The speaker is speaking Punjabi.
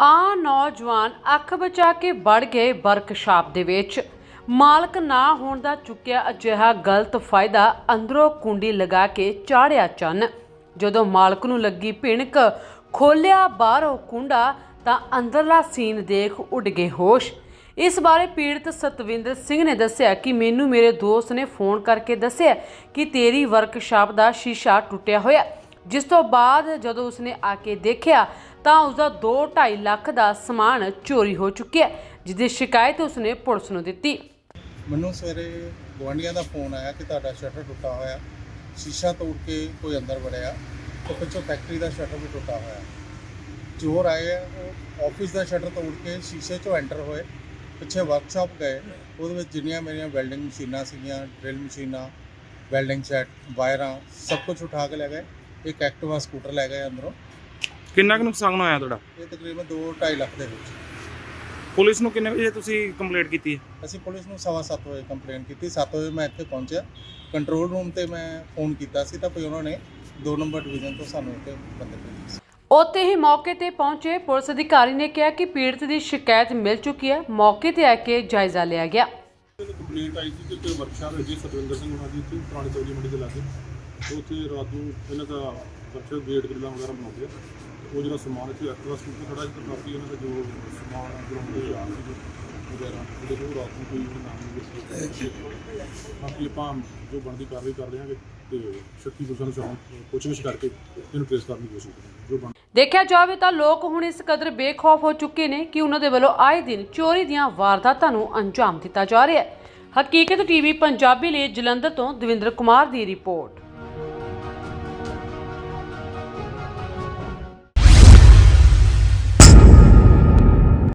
ਆ ਨੌਜਵਾਨ ਅੱਖ ਬਚਾ ਕੇ ਵੜ ਗਏ ਵਰਕਸ਼ਾਪ ਦੇ ਵਿੱਚ। ਮਾਲਕ ਨਾ ਹੋਣ ਦਾ ਚੁੱਕਿਆ ਅਜਿਹਾ ਗਲਤ ਫਾਇਦਾ ਅੰਦਰੋਂ ਕੁੰਡੀ ਲਗਾ ਕੇ ਚਾੜਿਆ ਚੰਨ। ਜਦੋਂ ਮਾਲਕ ਨੂੰ ਲੱਗੀ ਭਿਣਕ ਖੋਲਿਆ ਬਾਹਰੋਂ ਕੁੰਡਾ, ਤਾਂ ਅੰਦਰਲਾ ਸੀਨ ਦੇਖ ਉੱਡ ਗਏ ਹੋਸ਼। ਇਸ ਬਾਰੇ ਪੀੜਤ ਸਤਵਿੰਦਰ ਸਿੰਘ ਨੇ ਦੱਸਿਆ ਕਿ ਮੈਨੂੰ ਮੇਰੇ ਦੋਸਤ ਨੇ ਫੋਨ ਕਰਕੇ ਦੱਸਿਆ ਕਿ ਤੇਰੀ ਵਰਕਸ਼ਾਪ ਦਾ ਸ਼ੀਸ਼ਾ ਟੁੱਟਿਆ ਹੋਇਆ। ਜਿਸ ਤੋਂ ਬਾਅਦ ਜਦੋਂ ਉਸਨੇ ਆ ਕੇ ਦੇਖਿਆ ਤਾਂ ਉਸਦਾ 2.5 ਲੱਖ ਦਾ ਸਮਾਨ ਚੋਰੀ ਹੋ ਚੁੱਕਿਆ ਜਿਸ ਦੀ ਸ਼ਿਕਾਇਤ ਉਸਨੇ ਪੁਲਿਸ ਨੂੰ ਦਿੱਤੀ। ਮੈਨੂੰ ਸਵੇਰੇ ਗੁਆਂਢੀਆਂ ਦਾ ਫੋਨ ਆਇਆ ਕਿ ਤੁਹਾਡਾ ਸ਼ਟਰ ਟੁੱਟਾ ਹੋਇਆ। ਸ਼ੀਸ਼ਾ ਤੋੜ ਕੇ ਕੋਈ ਅੰਦਰ ਵੜਿਆ ਤੇ ਪਿੱਛੋਂ ਫੈਕਟਰੀ ਦਾ ਸ਼ਟਰ ਵੀ ਟੁੱਟਾ ਹੋਇਆ। ਚੋਰ ਆਏ ਆ, ਆਫਿਸ ਦਾ ਸ਼ਟਰ ਤੋੜ ਕੇ ਸ਼ੀਸ਼ੇ 'ਚੋਂ ਐਂਟਰ ਹੋਏ। ਪਿੱਛੇ ਵਰਕਸ਼ਾਪ ਗਏ। ਉਹਦੇ ਵਿੱਚ ਜਿੰਨੀਆਂ ਮੇਰੀਆਂ ਵੈਲਡਿੰਗ ਮਸ਼ੀਨਾਂ ਸੀਗੀਆਂ ਡਰਿਲ ਮਸ਼ੀਨਾਂ ਵੈਲਡਿੰਗ ਸੈੱਟ ਵਾਇਰਾਂ ਸਭ ਕੁਝ ਉਠਾ ਕੇ ਲੈ ਗਏ। ਇੱਕ ਐਕਟਿਵਾ ਸਕੂਟਰ ਲੈ ਗਏ ਅੰਦਰੋਂ। ਕਿੰਨਾ ਕੁ ਨੁਕਸਾਨ ਹੋਇਆ ਤੁਹਾਡਾ? ਇਹ ਤਕਰੀਬਨ 2.5 ਲੱਖ ਦੇ ਵਿੱਚ। ਪੁਲਿਸ ਨੂੰ ਕਿੰਨੇ ਵਜੇ ਤੁਸੀਂ ਕੰਪਲੇਂਟ ਕੀਤੀ ਹੈ? ਅਸੀਂ ਪੁਲਿਸ ਨੂੰ ਸਵਾ ਸੱਤ ਵਜੇ ਕੰਪਲੇਂਟ ਕੀਤੀ। 7 ਵਜੇ ਮੈਂ ਇੱਥੇ ਪਹੁੰਚਿਆ। ਕੰਟਰੋਲ ਰੂਮ ਤੇ ਮੈਂ ਫੋਨ ਕੀਤਾ ਸੀ ਤਾਂ ਫਿਰ ਉਹਨਾਂ ਨੇ 2 ਨੰਬਰ ਡਿਵੀਜ਼ਨ ਤੋਂ ਸਾਨੂੰ ਇੱਥੇ ਬੰਦੇ ਭੇਜੇ ਸੀ। ਉੱਥੇ ਹੀ ਮੌਕੇ ਤੇ ਪਹੁੰਚੇ ਪੁਲਿਸ ਅਧਿਕਾਰੀ ਨੇ ਕਿਹਾ ਕਿ ਪੀੜਤ ਦੀ ਸ਼ਿਕਾਇਤ ਮਿਲ ਚੁੱਕੀ ਹੈ। ਮੌਕੇ ਤੇ ਆ ਕੇ ਜਾਇਜ਼ਾ ਲਿਆ ਗਿਆ। ਕੰਪਲੇਂਟ ਆਈ ਸੀ ਕਿ ਕੋਈ ਵਰਕਸ਼ਾਪ ਹੈ ਜੀ ਸਤਵਿੰਦਰ ਸਿੰਘ ਉਹਨਾਂ ਦੀ ਇੱਥੇ ਪੁਰਾਣੀ ਚੌਲੀ ਮੰਡੀ ਦੇ ਲਾਗੇ। ਤੇ ਉੱਥੇ ਰਾਤ ਨੂੰ ਇਹਨਾਂ ਦਾ ਵਰਕਸ਼ਾਪ ਗੇਟ ਗ੍ਰਿਲਾਂ ਵਗੈਰਾ ਬਣਾਉਂਦੇ ਆ। ਉਹ ਜਿਹੜਾ ਸਮਾਨ ਇੱਥੇ ਐਕਟਿਵਾ ਸਕੂਟਰ ਖੜਾ ਸੀ ਕਾਫੀ ਇਹਨਾਂ ਦਾ ਜੋ ਸਮਾਨ ਬਣਾਉਂਦੇ ਆ ਸੀ ਵਗੈਰਾ, ਉਹਦੇ ਨੂੰ ਰਾਤ ਨੂੰ ਕੋਈ ਵੀ ਨਾਮ ਨਹੀਂ ਦਿੱਤਾ ਬਾਕੀ ਆਪਾਂ ਜੋ ਬਣਦੀ ਕਾਰਵਾਈ ਕਰ ਰਹੇ ਹਾਂਗੇ ਤੇ ਸ਼ੱਕੀ ਦੋਸ਼ਾਂ ਨੂੰ ਪੁੱਛਗਿੱਛ ਕਰਕੇ ਇਹਨੂੰ ਟ੍ਰੇਸ ਕਰਨ ਦੀ ਕੋਸ਼ਿਸ਼ ਕਰਾਂਗੇ। ਜੋ ਬਣ ਦੇਖਿਆ ਜਾਵੇ ਤਾਂ ਲੋਕ ਹੁਣ ਇਸ ਕਦਰ ਬੇਖੌਫ ਹੋ ਚੁੱਕੇ ਨੇ ਕਿ ਉਹਨਾਂ ਦੇ ਵੱਲੋਂ ਆਏ ਦਿਨ ਚੋਰੀ ਦੀਆਂ ਵਾਰਦਾਤਾਂ ਨੂੰ ਅੰਜਾਮ ਦਿੱਤਾ ਜਾ ਰਿਹਾ ਹੈ। ਹਕੀਕਤ ਟੀਵੀ ਪੰਜਾਬੀ ਲਈ ਜਲੰਧਰ ਤੋਂ ਦਵਿੰਦਰ ਕੁਮਾਰ ਦੀ ਰਿਪੋਰਟ।